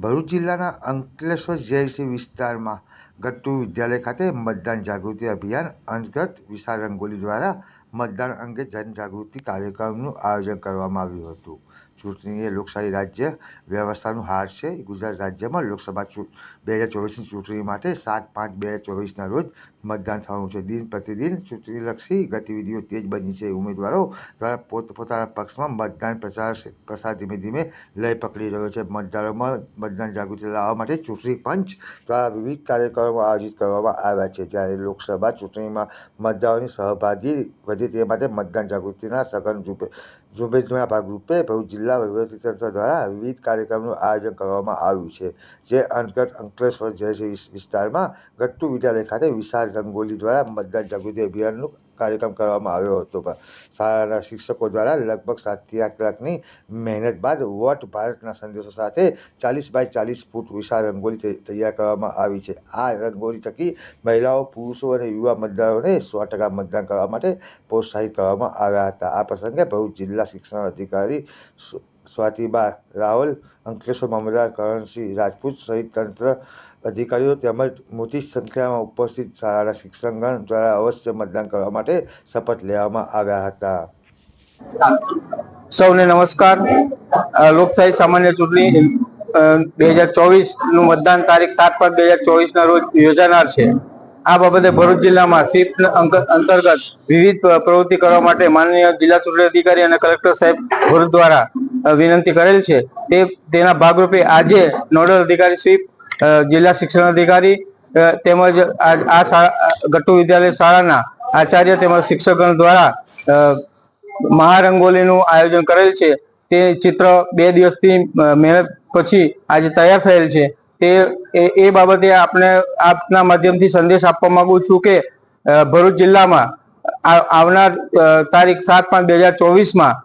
ભરૂચ જિલ્લાના અંકલેશ્વર જેઆઈસી વિસ્તારમાં ગટ્ટુ વિદ્યાલય ખાતે મતદાન જાગૃતિ અભિયાન અંતર્ગત વિશાળ રંગોલી દ્વારા મતદાન અંગે જનજાગૃતિ કાર્યક્રમનું આયોજન કરવામાં આવ્યું હતું. ચૂંટણી એ લોકશાહી રાજ્ય વ્યવસ્થાનું હાર છે. ગુજરાત રાજ્યમાં લોકસભા બે હજાર ચોવીસની ચૂંટણી માટે સાત પાંચ બે હજાર ચોવીસના રોજ મતદાન થવાનું છે. દિન પ્રતિદિન ચૂંટણીલક્ષી ગતિવિધિઓ તેજ બની છે. ઉમેદવારો દ્વારા પોતપોતાના પક્ષમાં મતદાન પ્રચાર પ્રસાર ધીમે ધીમે લય પકડી રહ્યો છે. મતદારોમાં મતદાન જાગૃતિ લાવવા માટે ચૂંટણી પંચ દ્વારા વિવિધ કાર્યક્રમો આયોજિત કરવામાં આવ્યા છે. જ્યારે લોકસભા ચૂંટણીમાં મતદારોની સહભાગી વધે તે માટે મતદાન જાગૃતિના સઘન ઝુંબેશના ભાગરૂપે ભરૂચ જિલ્લા વહીવટીતંત્ર દ્વારા વિવિધ કાર્યક્રમનું આયોજન કરવામાં આવ્યું છે. જે અંતર્ગત અંકલેશ્વર જેસી વિસ્તારમાં ગટ્ટુ વિદ્યાલય ખાતે વિશાળ રંગોલી દ્વારા મતદાન જાગૃતિ અભિયાનનો કાર્યક્રમ કરવામાં આવ્યો હતો. શાળાના શિક્ષકો દ્વારા લગભગ સાતથી આઠ કલાકની મહેનત બાદ વોટ ભારતના સંદેશો સાથે ચાલીસ બાય ચાલીસ ફૂટ વિશાળ રંગોલી તૈયાર કરવામાં આવી છે. આ રંગોલી થકી મહિલાઓ, પુરુષો અને યુવા મતદારોને સો ટકા મતદાન કરવા માટે પ્રોત્સાહિત કરવામાં આવ્યા હતા. આ પ્રસંગે ભરૂચ જિલ્લા શિક્ષણ અધિકારી સ્વાતિબા રાવલ, અંકલેશ્વર મામલદાર કરણસિંહ રાજપૂત સહિત તંત્ર અધિકારીઓ તેમજ મોટી સંખ્યામાં ઉપસ્થિત શાળાના શિક્ષકગણ દ્વારા અવશ્ય મતદાન કરવા માટે શપથ લેવામાં આવ્યા હતા. સૌને નમસ્કાર. લોકશાહી સામાન્ય ચૂંટણી બે હજાર ચોવીસનું મતદાન તારીખ સાત પાંચ બે હજાર ચોવીસ ના રોજ યોજાનાર છે. આ બાબતે ભરૂચ જિલ્લામાં સ્વીપ અંતર્ગત વિવિધ પ્રવૃત્તિ કરવા માટે માનનીય જિલ્લા ચૂંટણી અધિકારી અને કલેક્ટર સાહેબ ભરૂચ દ્વારા વિનંતી કરેલ છે. તે, તેના ભાગરૂપે આજે નોડલ અધિકારી સ્વીપ જિલ્લા શિક્ષણ અધિકારી તેમજ આ ગટ્ટુ વિદ્યાલય શાળાના આચાર્ય તેમજ શિક્ષકગણ દ્વારા મહારંગોલીનું આયોજન કરેલ છે. તે ચિત્ર બે દિવસથી મહેનત પછી આજે તૈયાર થયેલ છે. તે એ- બાબતે આપણે આપના માધ્યમથી સંદેશ આપવા માંગુ છું કે ભરૂચ જિલ્લામાં આવનાર તારીખ સાત પાંચ બે હજાર ચોવીસમાં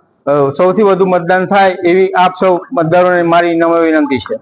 સૌથી વધુ મતદાન થાય એવી આપ સૌ મતદારોને મારી નમ્ર વિનંતી છે.